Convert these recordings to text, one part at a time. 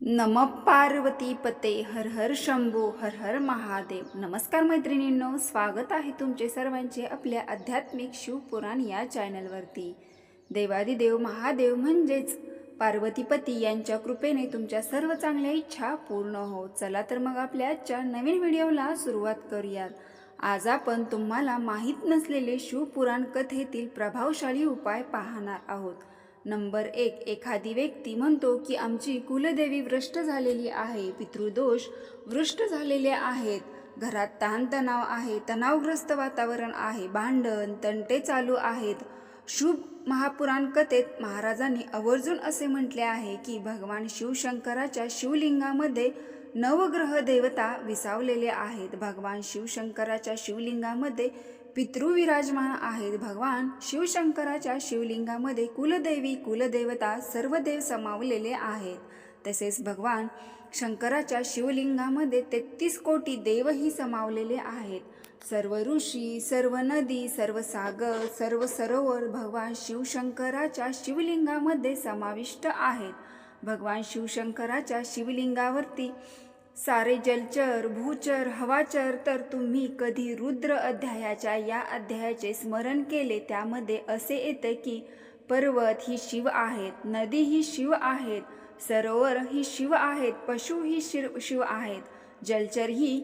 नम पार्वती पते हर हर शंभू हर हर महादेव. नमस्कार मैत्रिणींनो स्वागत आहे तुमचे सर्वांचे आपल्या आध्यात्मिक शिवपुराण या चॅनलवरती. देवादिदेव महादेव म्हणजेच पार्वतीपती यांच्या कृपेने तुमच्या सर्व चांगल्या इच्छा पूर्ण हो. चला तर मग आपल्या आजच्या नवीन व्हिडिओला सुरुवात करूयात. आज आपण तुम्हाला माहीत नसलेले शिवपुराण कथेतील प्रभावशाली उपाय पाहणार आहोत. नंबर एक एखादी व्यक्ती म्हणतो की आमची कुलदेवी भ्रष्ट झालेली आहे पितृदोष वृष्ट झालेले आहेत. घरात ताणतणाव आहे तणावग्रस्त वातावरण आहे भांडण तंटे चालू आहेत. शुभ महापुराण कथेत महाराजांनी आवर्जून असे म्हटले आहे की भगवान शिवशंकराच्या शिवलिंगामध्ये नवग्रह देवता विसावलेले आहेत. भगवान शिवशंकराच्या शिवलिंगामध्ये पितृ विराजमान आहेत. भगवान शिवशंकराच्या शिवलिंगामध्ये कुलदेवी कुलदेवता सर्व देव समावलेले आहेत. तसेच भगवान शंकराच्या शिवलिंगामध्ये तेहतीस कोटी देवही समावलेले आहेत. सर्व ऋषी सर्व नदी सर्व सागर सर्व सरोवर भगवान शिवशंकराच्या शिवलिंगामध्ये समाविष्ट आहेत. भगवान शिवशंकराच्या शिवलिंगावरती सारे जलचर भूचर हवाचर तर तुम्ही कधी रुद्र अध्यायाच्या या अध्यायाचे स्मरण केले त्यामध्ये असे येते की पर्वत ही शिव आहेत नदी ही शिव आहेत सरोवर ही शिव आहेत पशु ही शिव शिव आहेत जलचर ही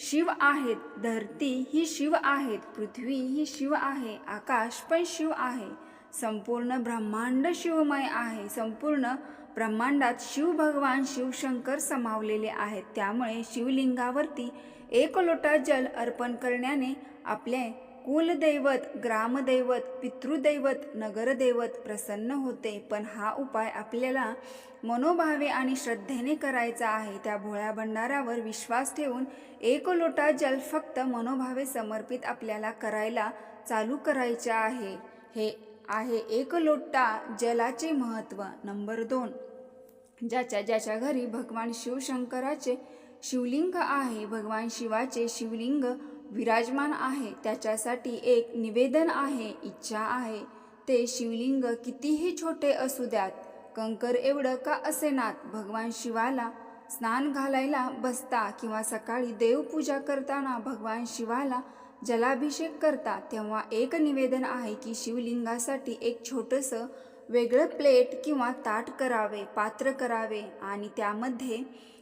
शिव आहेत धरती ही शिव आहेत पृथ्वी ही शिव आहे आकाश पण शिव आहे संपूर्ण ब्रह्मांड शिवमय आहे संपूर्ण ब्रह्मांडात शिव भगवान शिवशंकर समावलेले आहेत. त्यामुळे शिवलिंगावरती एक लोटा जल अर्पण करण्याने आपले कुलदैवत ग्रामदैवत पितृदैवत नगरदैवत प्रसन्न होते. पण हा उपाय आपल्याला मनोभावे आणि श्रद्धेने करायचा आहे. त्या भोळ्या भंडारावर विश्वास ठेवून एक लोटा जल फक्त मनोभावे समर्पित आपल्याला करायला चालू करायचे आहे. हे आहे एक लोटा जलाचे महत्त्व नंबर दोन. ज्याच्या ज्याच्या घरी भगवान शिवशंकराचे शिवलिंग आहे भगवान शिवाचे शिवलिंग विराजमान आहे त्याच्यासाठी एक निवेदन आहे इच्छा आहे. ते शिवलिंग कितीही छोटे असू द्यात कंकर एवढं का असेनात भगवान शिवाला स्नान घालायला बसता किंवा सकाळी देवपूजा करताना भगवान शिवाला जलाभिषेक करता तेव्हा एक निवेदन आहे की शिवलिंगासाठी एक छोटंसं वेगळं प्लेट किंवा ताट करावे पात्र करावे आणि त्यामध्ये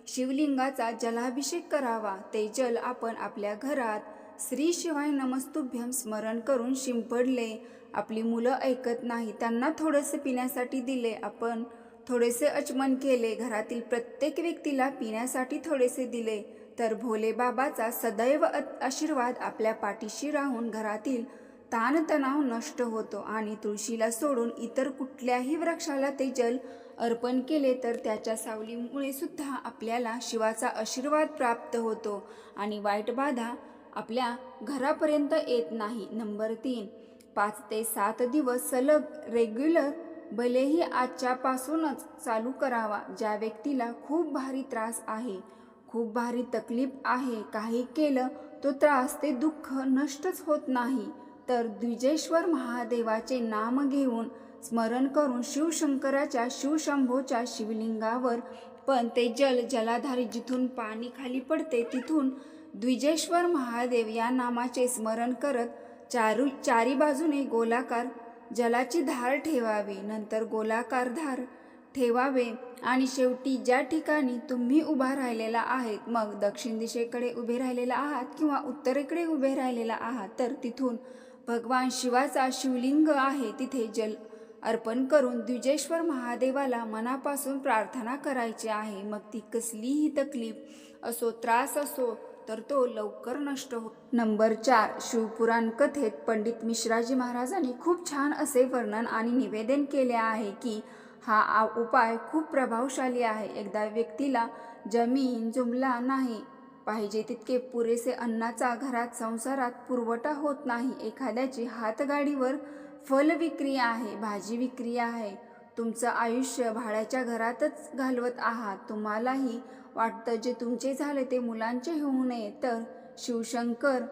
शिवलिंगाचा जलाभिषेक करावा. ते जल आपण आपल्या घरात श्री शिवाय नमस्तुभ्यम स्मरण करून शिंपडले. आपली मुलं ऐकत नाही त्यांना थोडंसं पिण्यासाठी दिले. आपण थोडेसे अचमन केले. घरातील प्रत्येक व्यक्तीला पिण्यासाठी थोडेसे दिले. तर भोले बाबाचा सदैव आशीर्वाद आपल्या पाठीशी राहून घरातील ताणतणाव नष्ट होतो आणि तुळशीला सोडून इतर कुठल्याही वृक्षाला ते जल अर्पण केले तर त्याच्या सावलीमुळे सुद्धा आपल्याला शिवाचा आशीर्वाद प्राप्त होतो आणि वाईट बाधा आपल्या घरापर्यंत येत नाही. नंबर तीन पाच ते सात दिवस सलग रेग्युलर भलेही आजच्यापासूनच चालू करावा ज्या व्यक्तीला खूप भारी त्रास आहे. खूप भारी तकलीफ आहे. काही केलं तो त्रास ते दुःख नष्टच होत नाही. तर द्विजेश्वर महादेवाचे नाम घेऊन स्मरण करून शिवशंकराच्या शिवशंभोच्या शिवलिंगावर पण ते जल जलाधारी जिथून पाणी खाली पडते तिथून द्विजेश्वर महादेव या नामाचे स्मरण करत चारू चारी बाजूने गोलाकार जलाची धार ठेवावी. नंतर गोलाकार धार ठेवावे. आणि शेवटी ज्या ठिकाणी तुम्ही उभा राहिलेला आहात मग दक्षिण दिशेकडे उभे राहिलेला आहात किंवा उत्तरेकडे उभे राहिलेला आहात तर तिथून भगवान शिवाचा शिवलिंग आहे. तिथे जल अर्पण करून द्विजेश्वर महादेवाला मनापासून प्रार्थना करायची आहे. मग ती कसलीही तकलीफ असो त्रास असो तर तो लवकर नष्ट हो. नंबर चार शिवपुराण कथेत पंडित मिश्राजी महाराजांनी खूप छान असे वर्णन आणि निवेदन केले आहे की हा उपाय खूप प्रभावशाली आहे. एकदा व्यक्तीला जमीन जुमला नाही पाहिजे तितके पुरेसे अन्नाचा घरात संसारात पुरवठा होत नाही. एखाद्याची हातगाडीवर फल विक्री आहे भाजी विक्री आहे. तुमचं आयुष्य भाड्याच्या घरातच घालवत आहात तुम्हालाही वाटतं जे तुमचे झाले ते मुलांचे होऊ नये. तर शिवशंकर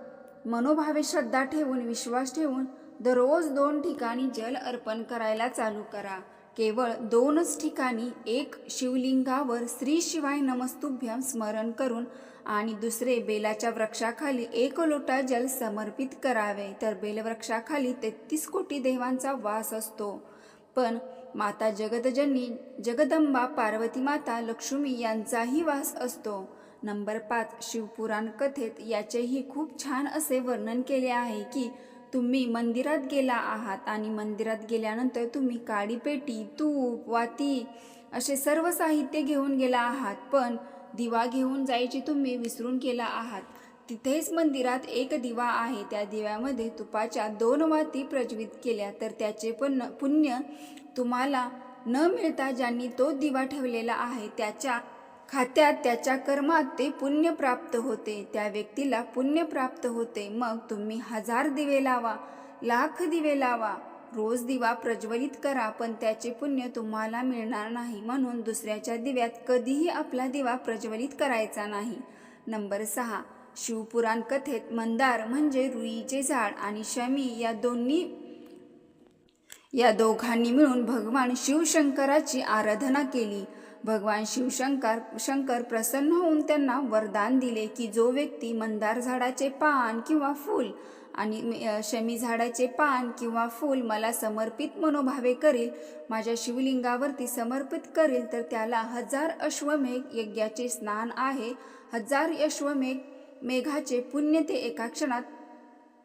मनोभावे श्रद्धा ठेवून विश्वास ठेवून दररोज दोन ठिकाणी जल अर्पण करायला चालू करा. केवळ दोनच ठिकाणी एक शिवलिंगावर श्री शिवाय नमस्तुभ्यम स्मरण करून आणि दुसरे बेलाच्या वृक्षाखाली एक लोटा जल समर्पित करावे तर बेलवृक्षाखाली तेहतीस कोटी देवांचा वास असतो. पण माता जगदजननी जगदंबा पार्वती माता लक्ष्मी यांचाही वास असतो. नंबर पाच शिवपुराण कथेत याचेही खूप छान असे वर्णन केले आहे की तुम्ही मंदिरात गेला आहात आणि मंदिरात गेल्यानंतर तुम्ही काडीपेटी तूप वाती असे सर्व साहित्य घेऊन गेला आहात पण दिवा घेऊन जायची तुम्ही विसरून गेला आहात. तिथेच मंदिरात एक दिवा आहे. त्या दिव्यामध्ये तुपाच्या दोन वाती प्रज्वलित केल्या तर त्याचे पण पुण्य तुम्हाला न मिळता ज्यांनी तो दिवा ठेवलेला आहे त्याच्या खात्यात त्याच्या कर्मात ते पुण्य प्राप्त होते. त्या व्यक्तीला पुण्य प्राप्त होते. मग तुम्ही हजार दिवे लावा लाख दिवे लावा रोज दिवा प्रज्वलित करा पण त्याचे पुण्य तुम्हाला मिळणार नाही. म्हणून दुसऱ्याच्या दिव्यात कधीही आपला दिवा प्रज्वलित करायचा नाही. नंबर सहा. शिवपुराण कथेत मंदार म्हणजे रुईचे झाड आणि शमी या दोन्ही या दोघांनी मिळून भगवान शिवशंकराची आराधना केली. भगवान शिवशंकर शंकर प्रसन्न होऊन त्यांना वरदान दिले की जो व्यक्ती मंदार झाडाचे पान किंवा फूल आणि शमी झाडाचे पान किंवा फूल मला समर्पित मनोभावे करेल माझ्या शिवलिंगावरती समर्पित करेल तर त्याला हजार अश्वमेघ यज्ञाचे स्नान आहे. हजार अश्वमेघ मेघाचे पुण्य ते एका क्षणात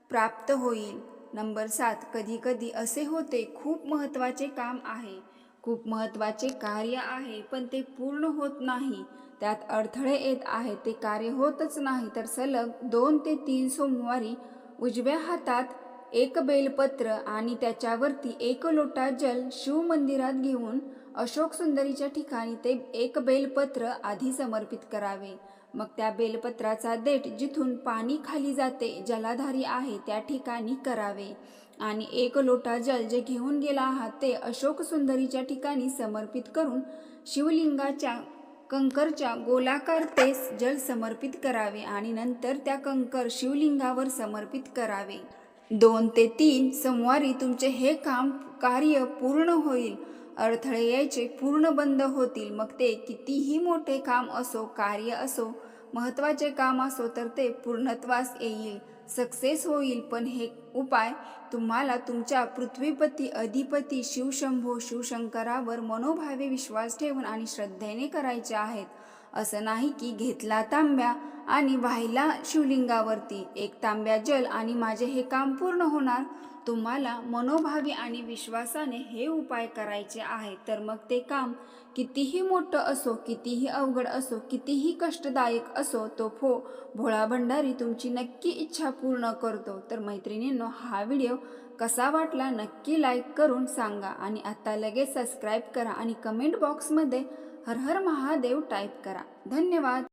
प्राप्त होईल. नंबर सात कधीकधी असे होते खूप महत्त्वाचे काम आहे. खूप महत्त्वाचे कार्य आहे पण ते पूर्ण होत नाही. त्यात अडथळे येत आहेत ते कार्य होतच नाही. तर सलग दोन ते तीन सोमवारी उजव्या हातात एक बेलपत्र आणि त्याच्यावरती एक लोटा जल शिवमंदिरात घेऊन अशोक सुंदरीच्या ठिकाणी ते एक बेलपत्र आधी समर्पित करावे. मग त्या बेलपत्राचा देठ जिथून पाणी खाली जाते जलाधारी आहे त्या ठिकाणी करावे. आणि एक लोटा जल जे घेऊन गेला आहात ते अशोक सुंदरीच्या ठिकाणी समर्पित करून शिवलिंगाच्या कंकरच्या गोलाकार तेस जल समर्पित करावे आणि नंतर त्या कंकर शिवलिंगावर समर्पित करावे. दोन ते तीन सोमवारी तुमचे हे काम कार्य पूर्ण होईल. अडथळे यायचे पूर्ण बंद होतील. मग ते कितीही मोठे काम असो कार्य असो महत्त्वाचे काम असो तर ते पूर्णत्वास येईल. सक्सेस होईल. पण हे उपाय तुम्हाला तुमच्या पृथ्वीपती अधिपती शिवशंभो शिवशंकरावर मनोभावे विश्वास ठेवून आणि श्रद्धेने करायचे आहेत. असं नाही की घेतला तांब्या आणि वाहिला शिवलिंगावरती. एक तांब्या जल आणि माझे हे काम पूर्ण होणार. तुम्हाला मनोभावी आणि विश्वासाने हे उपाय करायचे आहेत तर मग ते काम कितीही मोठं असो कितीही अवघड असो कितीही कष्टदायक असो तो फो भोळा भंडारी तुमची नक्की इच्छा पूर्ण करतो. तर मैत्रिणींनो हा व्हिडिओ कसा वाटला नक्की लाईक करून सांगा आणि आता लगेच सबस्क्राईब करा आणि कमेंट बॉक्समध्ये हर हर महादेव टाईप करा. धन्यवाद.